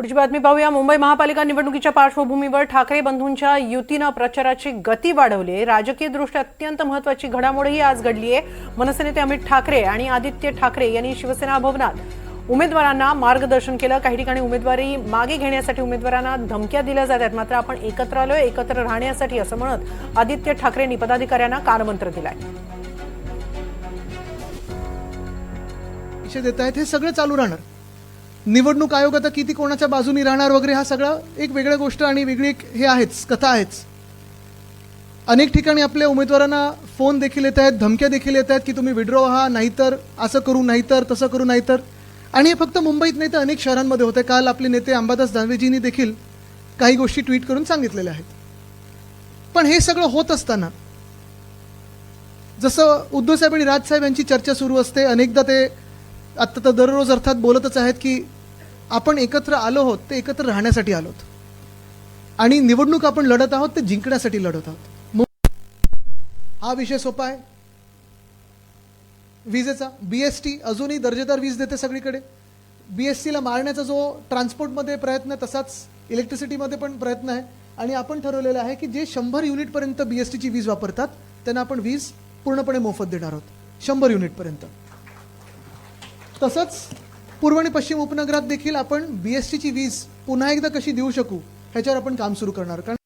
पुढची बातमी पाहूया. मुंबई महापालिका निवडणुकीच्या पार्श्वभूमीवर ठाकरे बंधूंच्या युतीनं प्रचाराची गती वाढवली आहे. राजकीय दृष्ट्या अत्यंत महत्वाची घडामोडही आज घडली आहे मनसेनेते अमित ठाकरे आणि आदित्य ठाकरे यांनी शिवसेना भवनात उमेदवारांना मार्गदर्शन केलं. काही ठिकाणी उमेदवारी मागे घेण्यासाठी उमेदवारांना धमक्या दिल्या जातात. मात्र आपण एकत्र आलोय. एकत्र राहण्यासाठी असं म्हणत आदित्य ठाकरेंनी पदाधिकाऱ्यांना कानमंत्र दिलाय. देत आहेत हे सगळं चालू राहणार. निवडणूक आयोग आता किती कोणाच्या बाजूनी राहणार वगैरे हा सगळा एक वेगळ्या गोष्ट आणि वेगळी एक हे आहेच कथा आहेच. अनेक ठिकाणी आपल्या उमेदवारांना फोन देखील येत आहेत धमक्या देखील येत आहेत की तुम्ही विड्रॉ व्हा नाहीतर असं करू नाहीतर तसं करू नाहीतर. आणि हे फक्त मुंबईत नाही तर अनेक शहरांमध्ये होते. काल आपले नेते अंबादास दानवेजींनी देखील काही गोष्टी ट्विट करून सांगितलेल्या आहेत. पण हे सगळं होत असताना जसं उद्धव साहेब आणि राजसाहेब यांची चर्चा सुरू असते अनेकदा ते आत्ता तर दररोज अर्थात बोलतच आहेत की आपण एकत्र आलो आहोत ते एकत्र राहण्यासाठी आलो आहोत. आणि निवडणूक आपण लढत आहोत ते जिंकण्यासाठी लढत आहोत. हा विषय सोपा आहे. विजेचा. बी एस टी अजूनही दर्जेदार वीज देते सगळीकडे. बी एस टीला मारण्याचा जो ट्रान्सपोर्टमध्ये प्रयत्न आहे, तसाच इलेक्ट्रिसिटीमध्ये पण प्रयत्न आहे. आणि आपण ठरवलेलं आहे की जे शंभर युनिटपर्यंत बी एस टीची वीज वापरतात त्यांना आपण वीज पूर्णपणे मोफत देणार आहोत. शंभर युनिटपर्यंत. तसंच पूर्व आणि पश्चिम उपनगरात देखील आपण बी एस टीची वीज पुन्हा एकदा कशी देऊ शकू ह्याच्यावर आपण काम सुरू करणार. कारण